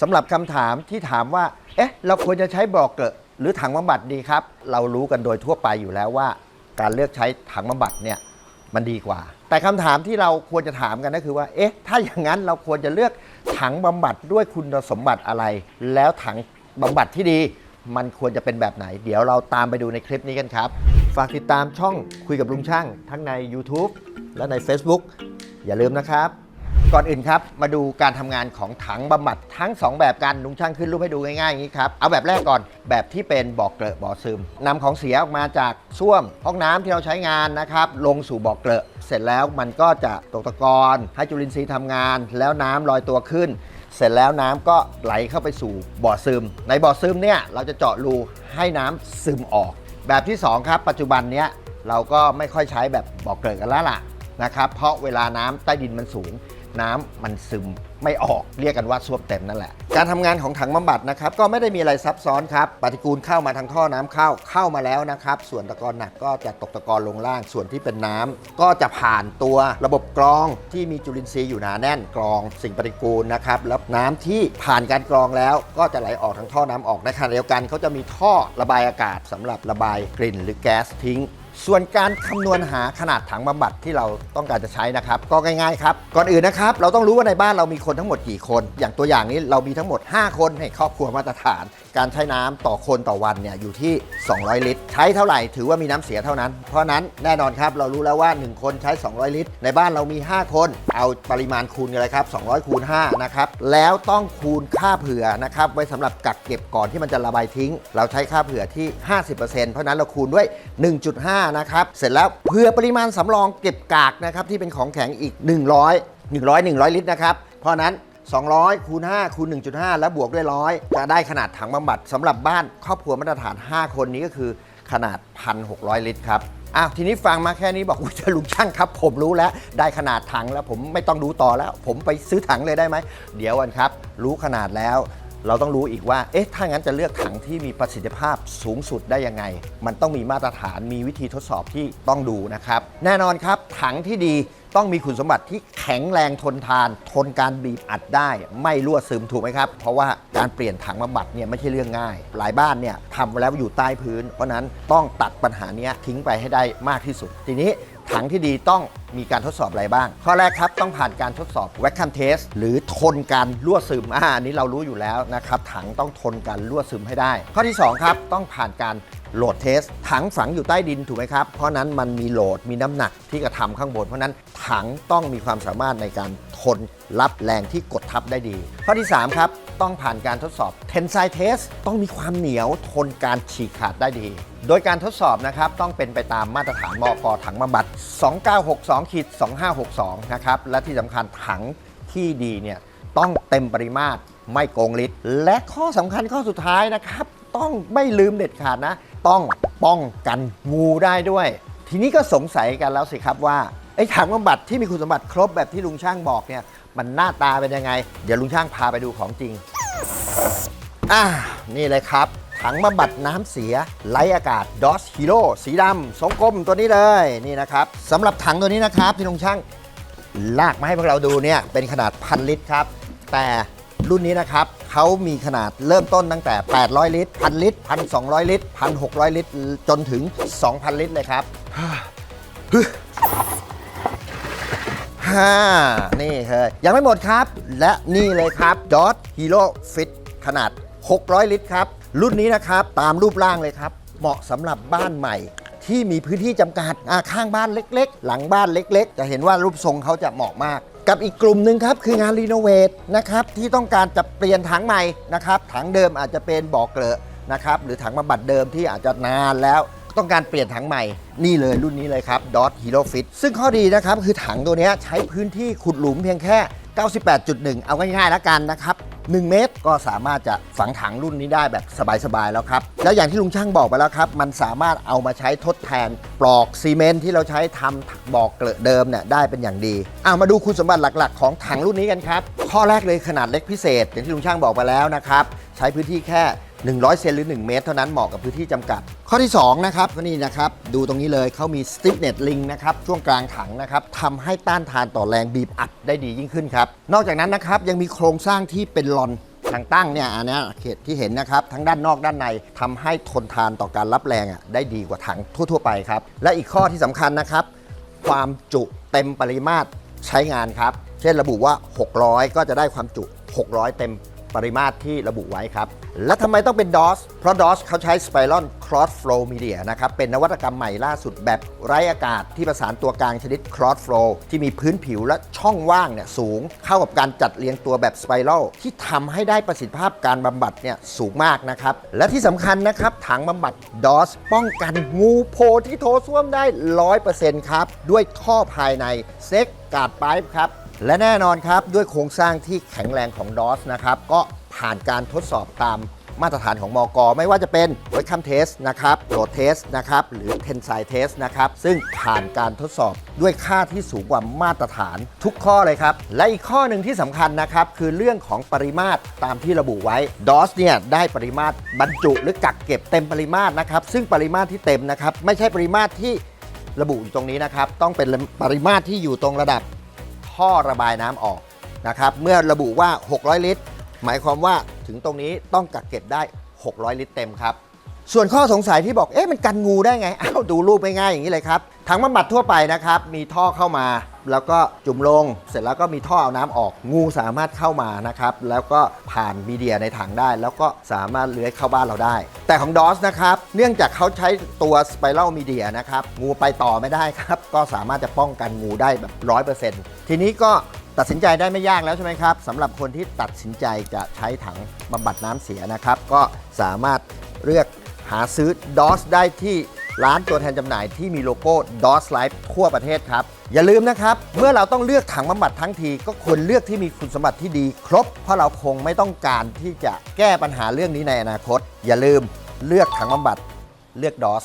สำหรับคำถามที่ถามว่า เอ๊ะ เราควรจะใช้บ่อเกลอะหรือถังบำบัดดีครับ เรารู้กันโดยทั่วไปอยู่แล้วว่า การเลือกใช้ถังบำบัดเนี่ยมันดีกว่า แต่คำถามที่เราควรจะถามกันก็คือว่า เอ๊ะ ถ้าอย่างนั้นเราควรจะเลือกถังบำบัดด้วยคุณสมบัติอะไร แล้วถังบำบัดที่ดี มันควรจะเป็นแบบไหน เดี๋ยวเราตามไปดูในคลิปนี้กันครับ ฝากติดตามช่องคุยกับลุงช่าง ทั้งใน YouTube และใน Facebook อย่าลืมนะครับ ก่อนอื่นครับ มาดูการทำงานของถังบำบัดทั้ง 2 แบบกันลุงช่างขึ้นรูปให้ดูง่ายๆอย่างนี้ครับเอาแบบแรกก่อนแบบที่เป็นบ่อเกลอะบ่อซึมนำของเสียออกมาจากส้วมห้องน้ำที่เราใช้งานนะครับลงสู่บ่อเกลอะเสร็จแล้วมันก็จะตกตะกอนให้จุลินทรีย์ทำงาน แล้วน้ำลอยตัวขึ้น เสร็จแล้วน้ำก็ไหลเข้าไปสู่บ่อซึม ในบ่อซึมเนี่ยเราจะเจาะรูให้น้ำซึมออก แบบที่ 2 ครับปัจจุบันเนี้ยเราก็ไม่ค่อยใช้แบบบ่อเกลอะกันแล้วล่ะนะครับเพราะเวลาน้ำใต้ดินมันสูง น้ำมันซึมไม่ออกเรียกกันว่าซวบเต็มนั่นแหละ การทำงานของถังบำบัดนะครับก็ไม่ได้มีอะไรซับซ้อนครับปฏิกูลเข้ามาทางท่อน้ำเข้าเข้ามาแล้วนะครับ ส่วนตะกอนหนักก็จะตกตะกอนลงล่าง ส่วนที่เป็นน้ำก็จะผ่านตัวระบบกรองที่มีจุลินทรีย์อยู่หนาแน่นกรอง สิ่งปฏิกูลนะครับแล้วน้ำที่ผ่านการกรองแล้ว ก็จะไหลออกทางท่อน้ำออกในขณะเดียวกันเขาจะมีท่อระบายอากาศสำหรับระบายกลิ่นหรือแก๊สทิ้ง ส่วนการคำนวณหาขนาดถังบำบัดที่เราต้องการจะใช้นะครับ ก็ง่ายๆครับ ก่อนอื่นนะครับ เราต้องรู้ว่าในบ้านเรามีคนทั้งหมดกี่คน อย่างตัวอย่างนี้เรามีทั้งหมด 5 คนในครอบครัวมาตรฐาน การใช้น้ำต่อคนต่อวันเนี่ยอยู่ที่ 200 ลิตร ใช้เท่าไหร่ถือว่ามีน้ำเสียเท่านั้น เพราะนั้นแน่นอนครับ เรารู้แล้วว่า 1 คนใช้ 200 ลิตร ในบ้านเรามี 5 คน เอาปริมาณคูณกันเลยครับ 200 คูณ 5 นะครับ แล้วต้องคูณค่าเผื่อนะครับไว้สำหรับกักเก็บก่อนที่มันจะระบายทิ้ง เราใช้ค่าเผื่อที่ 50%เพราะนั้นเราคูณด้วย 1.5นะครับ เสร็จแล้วเผื่อปริมาณสำรองเก็บกากนะครับที่เป็นของแข็งอีก 100 100 100 ลิตรนะครับ เพราะนั้น 200คูณ5คูณ1.5 แล้วบวกด้วยร้อยจะได้ขนาดถังบำบัดสำหรับบ้านครอบครัวมาตรฐาน 5 คนนี้ก็คือขนาด 1,600 ลิตรครับอ้าวทีนี้ฟังมาแค่นี้บอกอุ้ยจะลุงช่างครับ ผมรู้แล้วได้ขนาดถังแล้วผมไม่ต้องดูต่อแล้ว ผมไปซื้อถังเลยได้ไหมเดี๋ยวกันครับ รู้ขนาดแล้ว เราต้องรู้อีกว่า เอ๊ะ ถ้างั้นจะเลือกถังที่มีประสิทธิภาพสูงสุดได้ยังไง มันต้องมีมาตรฐาน มีวิธีทดสอบที่ต้องดูนะครับ แน่นอนครับ ถังที่ดีต้องมีคุณสมบัติที่แข็งแรงทนทาน ทนการบีบอัดได้ ไม่รั่วซึมถูกไหมครับ เพราะว่าการเปลี่ยนถังบำบัดเนี่ยไม่ใช่เรื่องง่าย หลายบ้านเนี่ยทำแล้วอยู่ใต้พื้น เพราะนั้นต้องตัดปัญหานี้ทิ้งไปให้ได้มากที่สุด ทีนี้ ถังที่ดีต้องมีการทดสอบอะไรบ้าง ข้อแรกครับต้องผ่านการทดสอบ vacuum test หรือทนการรั่วซึมอ่าอันนี้เรารู้อยู่แล้วนะครับถังต้องทนการรั่วซึมให้ได้ ข้อที่ 2 ครับ ต้องผ่านการโหลดเทส ถังฝังอยู่ใต้ดินถูกไหมครับ เพราะนั้นมันมีโหลดมีน้ำหนักที่กระทำข้างบน เพราะนั้นถังต้องมีความสามารถในการทนรับแรงที่กดทับได้ดี ข้อที่ 3 ครับ ต้องผ่านการทดสอบ tensile test ต้องมีความเหนียวทนการฉีกขาดได้ดี โดยการทดสอบนะครับต้องเป็นไปตามมาตรฐานมปถังบำบัด 2962ขีด2562 นะครับ และที่สำคัญถังที่ดีเนี่ยต้องเต็มปริมาตรไม่โกงลิตร และข้อสำคัญข้อสุดท้ายนะครับ ต้องไม่ลืมเด็ดขาดนะ ต้องป้องกันงูได้ด้วย ทีนี้ก็สงสัยกันแล้วสิครับว่าไอ้ถังบำบัดที่มีคุณสมบัติครบแบบที่ลุงช่างบอกเนี่ย มันหน้าตาเป็นยังไง เดี๋ยวลุงช่างพาไปดูของจริง อ่านี่เลยครับ ถังบำบัดน้ำเสียไร้อากาศ DOS Hero สีดำทรงกลมตัวนี้เลยนี่นะครับสำหรับถังตัวนี้นะครับที่ลุงช่างลากมาให้พวกเราดูเนี่ยเป็นขนาดพันลิตรครับ แต่รุ่นนี้นะครับเขามีขนาดเริ่มต้นตั้งแต่ 800 ลิตร1,000ลิตร1,200ลิตร1,600ลิตร จนถึง 2,000 ลิตรเลยครับ ฮ่านี่เลยยังไม่หมดครับ และนี่เลยครับ Dot Hero Fit ขนาด 600 ลิตรครับ รุ่นนี้นะครับ ตามรูปร่างเลยครับ เหมาะสำหรับบ้านใหม่ที่มีพื้นที่จำกัดข้างบ้านเล็ก ๆ หลังบ้านเล็ก ๆ จะเห็นว่ารูปทรงเขาจะเหมาะมาก กับอีกกลุ่มหนึ่งครับ คืองานรีโนเวทนะครับ ที่ต้องการจะเปลี่ยนถังใหม่นะครับถังเดิมอาจจะเป็นบ่อเกลอะนะครับหรือถังบำบัดเดิมที่อาจจะนานแล้ว ต้องการเปลี่ยนถังใหม่นี่เลยรุ่นนี้เลยครับ Dot Hero Fit ซึ่งข้อดีนะครับ คือถังตัวนี้ใช้พื้นที่ขุดหลุมเพียงแค่ 98.1 เอาง่ายๆแล้วกันนะครับ 1 เมตรก็สามารถจะฝังถังรุ่นนี้ได้แบบสบายๆแล้วครับ แล้วอย่างที่ลุงช่างบอกไปแล้วครับ มันสามารถเอามาใช้ทดแทนปลอกซีเมนต์ที่เราใช้ทำบอกเกลอะเดิมเนี่ยได้เป็นอย่างดีเอามาดูคุณสมบัติหลักๆ ของถังรุ่นนี้กันครับข้อแรกเลยขนาดเล็กพิเศษอย่างที่ลุงช่างบอกไปแล้วนะครับใช้พื้นที่แค่ 100 เซนหรือ 1 เมตร เท่านั้นเหมาะกับพื้นที่จำกัด ข้อที่ 2 นะครับก็นี่นะครับ ดูตรงนี้เลยเขามี stiffness ring นะครับ ช่วงกลางถังนะครับทำให้ต้านทานต่อแรงบีบอัดได้ดียิ่งขึ้นครับ นอกจากนั้นนะครับยังมีโครงสร้างที่เป็นลอนทางตั้งเนี่ยอันนี้เขตที่เห็นนะครับ ทั้งด้านนอกด้านในทำให้ทนทานต่อการรับแรงอะได้ดีกว่าถังทั่ว ๆ ไปครับ และอีกข้อที่สำคัญนะครับ ความจุเต็มปริมาตรใช้งานครับ เช่นระบุว่า 600 ก็จะได้ความจุ 600 เต็มปริมาตรที่ระบุไว้ครับ และทำไมต้องเป็น DOS เพราะ DOS เขาใช้ Spiron Cross Flow Media นะครับ เป็นนวัตกรรมใหม่ล่าสุดแบบไร้อากาศที่ประสานตัวกลางชนิด Cross Flow ที่มีพื้นผิวและช่องว่างเนี่ยสูง เข้ากับการจัดเรียงตัวแบบ Spiral ที่ทำให้ได้ประสิทธิภาพการบำบัดเนี่ยสูงมากนะครับ และที่สำคัญนะครับ ถังบำบัด DOS ป้องกันงูโพที่โถส้วมได้ 100%ครับ ด้วยท่อภายในเซ็กการ์ดไ i ป์ครับและแน่นอนครับ ด้วยโครงสร้างที่แข็งแรงของ DOS นะครับ ก็ ผ่านการทดสอบตามมาตรฐานของมอกไม่ว่าจะเป็น Welcome Test นะครับ Load Test นะครับ หรือ Tensile Test นะครับ ซึ่งผ่านการทดสอบด้วยค่าที่สูงกว่ามาตรฐานทุกข้อเลยครับ และอีกข้อหนึ่งที่สำคัญนะครับ คือเรื่องของปริมาตรตามที่ระบุไว้ DOS เนี่ยได้ปริมาตรบรรจุหรือกักเก็บเต็มปริมาตรนะครับ ซึ่งปริมาตรที่เต็มนะครับ ไม่ใช่ปริมาตรที่ระบุอยู่ตรงนี้นะครับ ต้องเป็นปริมาตรที่อยู่ตรงระดับท่อระบายน้ำออกนะครับ เมื่อระบุว่า 600 ลิตร หมายความว่าถึงตรงนี้ต้องกักเก็บได้ 600 ลิตรเต็มครับ ส่วนข้อสงสัยที่บอกเอ๊ะมันกันงูได้ไงอ้าวดูรูปง่ายๆอย่างนี้เลยครับถังบำบัดทั่วไปนะครับมีท่อเข้ามา แล้วก็จุ่มลง เสร็จแล้วก็มีท่อเอาน้ำออกงูสามารถเข้ามานะครับแล้วก็ผ่านมีเดียในถังได้ แล้วก็สามารถเลื้อยเข้าบ้านเราได้ แต่ของดอสนะครับเนื่องจากเขาใช้ตัวสไปรัลมีเดียนะครับงูไปต่อไม่ได้ครับ ก็สามารถจะป้องกันงูได้แบบ 100%ทีนี้ก็ ตัดสินใจได้ไม่ยากแล้วใช่ไหมครับสำหรับคนที่ตัดสินใจจะใช้ถังบำบัดน้ำเสียนะครับ ก็สามารถเลือกหาซื้อ DOS ได้ที่ร้านตัวแทนจำหน่ายที่มีโลโก้ DOS Life ทั่วประเทศครับ อย่าลืมนะครับ เมื่อเราต้องเลือกถังบำบัดทั้งที ก็ควรเลือกที่มีคุณสมบัติที่ดี ครบ เพราะเราคงไม่ต้องการที่จะแก้ปัญหาเรื่องนี้ในอนาคต อย่าลืมเลือกถังบำบัดเลือก DOS